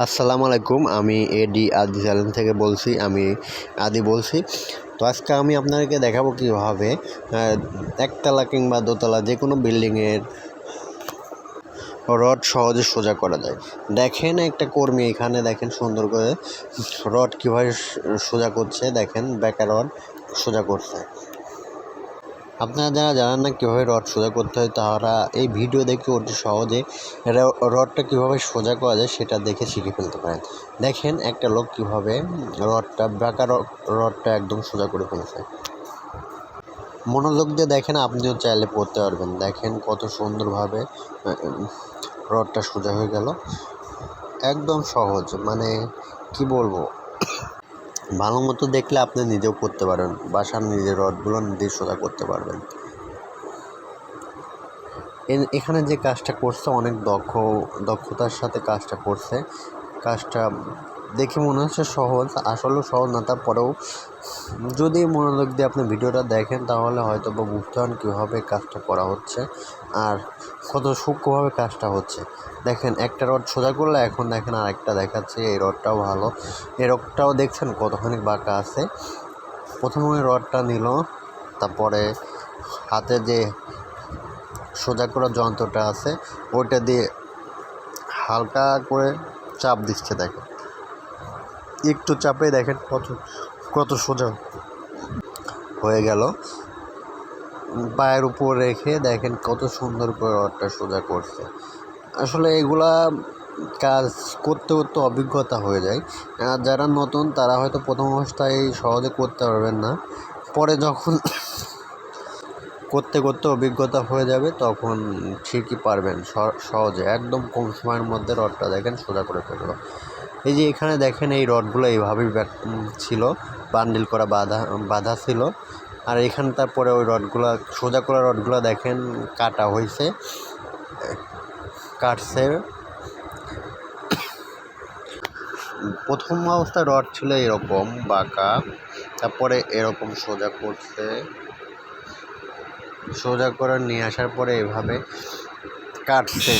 আসসালামু আলাইকুম, আমি এডি আদি চ্যানেল থেকে বলছি, আমি আদি বলছি। তো আজকে আমি আপনাদেরকে দেখাবো কীভাবে একতলা কিংবা দোতলা যে কোনো বিল্ডিংয়ের রড সহজে সোজা করা যায়। দেখেন একটা কর্মী এখানে, দেখেন সুন্দর করে রড কীভাবে সোজা করছে, দেখেন বেকার রড সোজা করছে। আপনারা যারা জানেন না কীভাবে রড সোজা করতে হয়, তারা এই ভিডিও দেখে অতি সহজে রডটা কীভাবে সোজা করা যায় সেটা দেখে শিখে ফেলতে পারেন। দেখেন একটা লোক কীভাবে রডটা, বাঁকা রডটা একদম সোজা করে ফেলেছে। মনোযোগ দিয়ে দেখেন, আপনিও চাইলে পড়তে পারবেন। দেখেন কত সুন্দরভাবে রডটা সোজা হয়ে গেল। একদম সহজ মানে কি বলব? ভালো মতো দেখলে আপনি নিজেও করতে পারেন। বাসার নিজের রডগুলো নিজে সোজা করতে পারবেন। এখানে যে কাজটা করছে, অনেক দক্ষ, দক্ষতার সাথে কাজটা করছে। কাজটা দেখে মনে হচ্ছে সহজ, আসলেও সহজ না, তারপরেও যদি মনোযোগ দিয়ে আপনি ভিডিওটা দেখেন, তাহলে হয়তো বা বুঝতে পারেন কীভাবে কাজটা করা হচ্ছে আর কত সূক্ষ্মভাবে কাজটা হচ্ছে। দেখেন, একটা রড সোজা করলে এখন দেখেন আর একটা দেখাচ্ছে, এই রডটাও ভালো। এই রডটাও দেখছেন কতখানি বাঁকা আছে। প্রথমে রডটা নিল, তারপরে হাতে যে সোজা করার যন্ত্রটা আছে, ওইটা দিয়ে হালকা করে চাপ দিচ্ছে, দেখেন। একটু চাপে দেখেন কত কত সোজা হয়ে গেল। পায়ের উপর রেখে দেখেন কত সুন্দর করে রডটা সোজা করছে। আসলে এগুলা কাজ করতে করতে অভিজ্ঞতা হয়ে যায়। যারা নতুন, তারা হয়তো প্রথম অবস্থায় সহজে করতে পারবেন না। পরে যখন করতে করতে অভিজ্ঞতা হয়ে যাবে, তখন ঠিকই পারবেন সহজে। একদম কম সময়ের মধ্যে রডটা দেখেন সোজা করে ফেলল। এই যে এখানে দেখেন এই রডগুলো এইভাবেই ছিল, বান্ডিল করা বাঁধা বাঁধা ছিল। আর এখানে তারপরে ওই রডগুলো, সোজা করা রডগুলো দেখেন কাটা হয়েছে কাটছে। প্রথম অবস্থায় রড ছিল এরকম বাঁকা, তারপরে এরকম সোজা করছে। সোজা করে নিয়ে আসার পরে এভাবে কাটছে।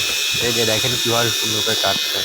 এই যে দেখেন কীভাবে সুন্দর করে কাটছে।